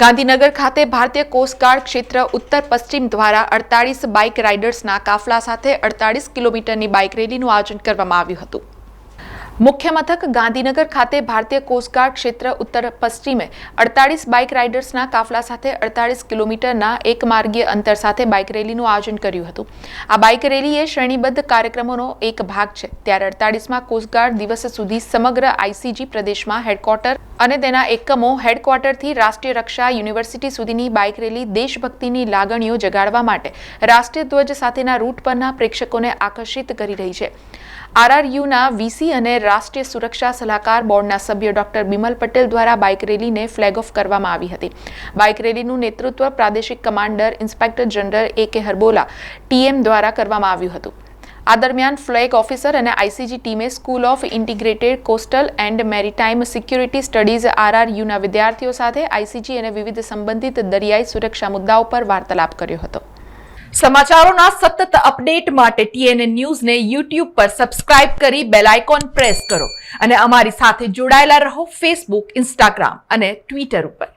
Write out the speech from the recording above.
ગાંધીનગર ખાતે ભારતીય કોસ્ટગાર્ડ ક્ષેત્ર ઉત્તર પશ્ચિમ દ્વારા અડતાળીસ બાઇક રાઇડર્સના કાફલા સાથે અડતાળીસ કિલોમીટરની બાઇક રેલીનું આયોજન કરવામાં આવ્યું હતું. મુખ્ય મથક ગાંધીનગર ખાતે ભારતીય કોસ્ટગાર્ડ ક્ષેત્ર ઉત્તર પશ્ચિમે અડતાળીસ બાઇક રાઇડર્સના કાફલા સાથે અડતાળીસ કિલોમીટરના એક માર્ગીય અંતર સાથે બાઇક રેલીનું આયોજન કર્યું હતું. આ બાઇક રેલી એ શ્રેણીબદ્ધ કાર્યક્રમોનો એક ભાગ છે. ત્યારે અડતાળીસમાં કોસ્ટગાર્ડ દિવસ સુધી સમગ્ર આઈસીજી પ્રદેશમાં હેડક્વાર્ટર અને તેના એકમો હેડક્વાર્ટરથી રાષ્ટ્રીય રક્ષા યુનિવર્સિટી સુધીની બાઇક રેલી દેશભક્તિની લાગણીઓ જગાડવા માટે રાષ્ટ્રીય ધ્વજ સાથેના રૂટ પરના પ્રેક્ષકોને આકર્ષિત કરી રહી છે. આરઆરયુના વીસી અને રાષ્ટ્રીય સુરક્ષા સલાહકાર બોર્ડના સભ્ય ડોક્ટર બિમલ પટેલ દ્વારા બાઇક રેલીને ફ્લેગ ઓફ કરવામાં આવી હતી. બાઇક રેલીનું નેતૃત્વ પ્રાદેશિક કમાન્ડર ઇન્સ્પેક્ટર જનરલ એ કે હરબોલા, ટીએમ દ્વારા કરવામાં આવ્યું હતું. આ દરમિયાન ફ્લેગ ઓફિસર અને આઈસીજી ટીમે School of Integrated Coastal and Maritime Security Studies આરઆરયુના વિદ્યાર્થીઓ સાથે આઈસીજી અને વિવિધ સંબંધિત દરિયાઈ સુરક્ષા મુદ્દાઓ પર વાર્તાલાપ કર્યો હતો. સમાચારોના સતત અપડેટ માટે ટીએનએ ન્યૂઝને યુટ્યુબ પર સબસ્ક્રાઇબ કરી બેલ આઇકોન પ્રેસ કરો અને અમારી સાથે જોડાયેલા રહો ફેસબુક, ઇન્સ્ટાગ્રામ અને ટ્વિટર ઉપર.